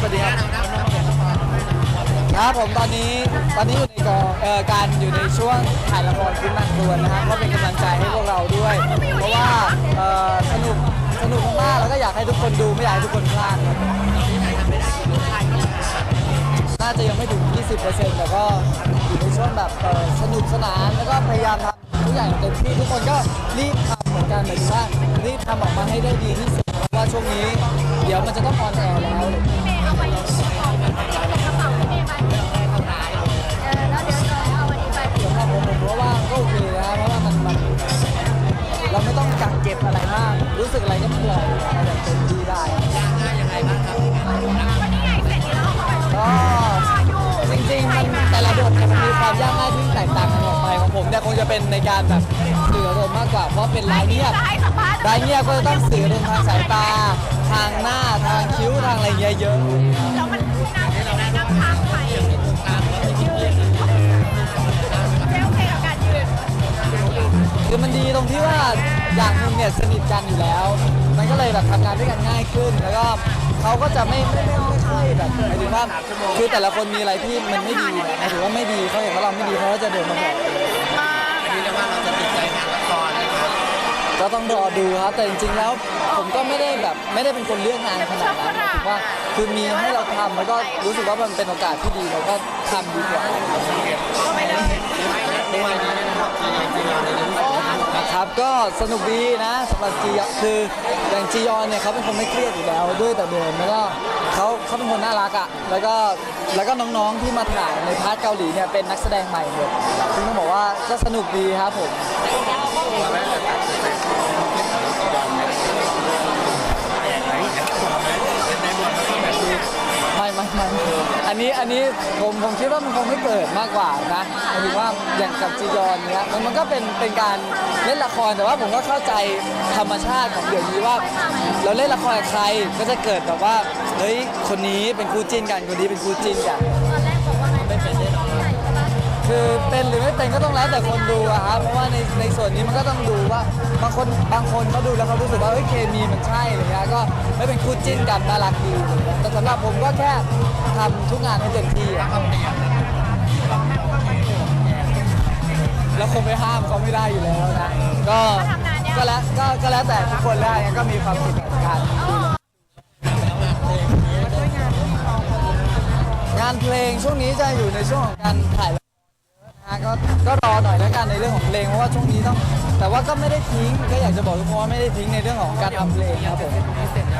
สวัสดีครับครับผมตอนนี้ตอนนี้อยู่ในกองเอ่อการอยู่ในช่วงถ่ายละครคุณนันดวนนะครับก็เป็นกำลังใจให้พวกเราด้วย เพราะว่าเอ่อสนุกสนุกมากๆแล้วก็อยากให้ทุกคนดูไม่อยากให้ทุกคนพลาดครับน่าจะยังไม่ถึง 20%แต่ก็อยู่ในช่วงแบบเอ่อสนุกสนานแล้วก็พยายามทำทุกอย่างเต็มที่ทุกคนก็รีบทำเหมือนกันหมายถึงว่ารีบทำออกมาให้ได้ดีที่สุดเพราะว่าช่วงนี้ เดี๋ยวมันจะต้องออนแอร์แล้ว ความยากง่ายที่แตกต่างกันออกไปของผมเนี่ยคงจะเป็นในการแบบสื่ออารมณ์มากกว่าเพราะเป็นรายเงียบจะให้สัมภาษณ์รายเงียบก็จะต้องสื่ออารมณ์ทางสายตา ทางหน้าทางคิ้วทางอะไรเงี้ยเยอะแล้วมันนั่งนั่งข้างใครยืนเจ๊โอเคกับการยืนคือมันดีตรงที่ว่าอย่างหนึงเนี่ยสนิทกันอยู่แล้วมัน ก็เลยแบบทำงานด้วยกันง่ายขึ้น แล้วก็เขาก็จะไม่ไม่ไม่ไม่ค่อยแบบหมายถึงว่าคือแต่ละคนมีอะไรที่มันไม่ดีเนี่ยหมายถึงว่าไม่ดีเขาเห็นว่าเราไม่ดีเขาก็จะเดินมาบอกมากนี่เรียกว่าเราจะติดใจงานละครนะครับก็ต้องรอดูครับแต่จริงๆแล้วผมก็ไม่ได้แบบไม่ได้เป็นคนเลือกงานขนาดนั้นหมายถึงว่าคือมีให้เราทำแล้วก็รู้สึกว่ามันเป็นโอกาสที่ดีเราก็ทำดีกว่าก็ไปเลยด้วยนะนะครับจีจียอนในเรื่องนี้นะ ครับก็สนุกดีนะสำหรับจีคืออย่างจียอนเนี่ยเขาเป็นคนไม่เครียดอยู่แล้วด้วยแต่เดิมแล้วก็เขาเขาเป็นคนน่ารักอะแล้วก็แล้วก็น้องๆที่มาถ่ายในพาร์ทเกาหลีเนี่ยเป็นนักแสดงใหม่หมดซึ่งต้องบอกว่าก็สนุกดีครับผมไอันนี้อันนี้ผมผมคิดว่ามันคงไม่เกิดมากกว่านะหมายถึงว่าอย่างกับจียอนเนี้ยมันมันก็เป็นเป็นการเล่นละครแต่ว่าผมก็เข้าใจธรรมชาติของเดี๋ยวนี้ว่า เราเล่นละครกับใครก็จะเกิดแบบว่าเฮ้ยคนนี้เป็นคู่จิ้นกันคนนี้เป็นคู่จิ้นกัน คือเป็นหรือไม่เป็นก็ต้องแล้วแต่คนดูอะครับเพราะว่าในในส่วนนี้มันก็ต้องดูว่าบางคนบางคนเขาดูแล้วเขารู้สึกว่าเฮ้ยเคมีมันใช่อะไรเงี้ยก็ไม่เป็นคู่จิ้นกันน่ารักดีอะไรเงี้ยแต่สำหรับผมก็แค่ทำทุกงานให้เต็มที่อะแล้วคงไม่ห้ามเขาไม่ได้อยู่แล้วนะก็ก็แล้วก็ก็แล้วแต่ทุกคนแล้วก็มีความสุขกับการงานเพลงช่วงนี้จะอยู่ในช่วงของการถ่ายละครเย หน่อยแล้วกันในเรื่องของเพลงเพราะว่าช่วงนี้ต้อง แต่ว่าก็ไม่ได้ทิ้งก็อยากจะบอกทุกคนว่าไม่ได้ทิ้งในเรื่องของการทำเพลงครับผมแต่มาก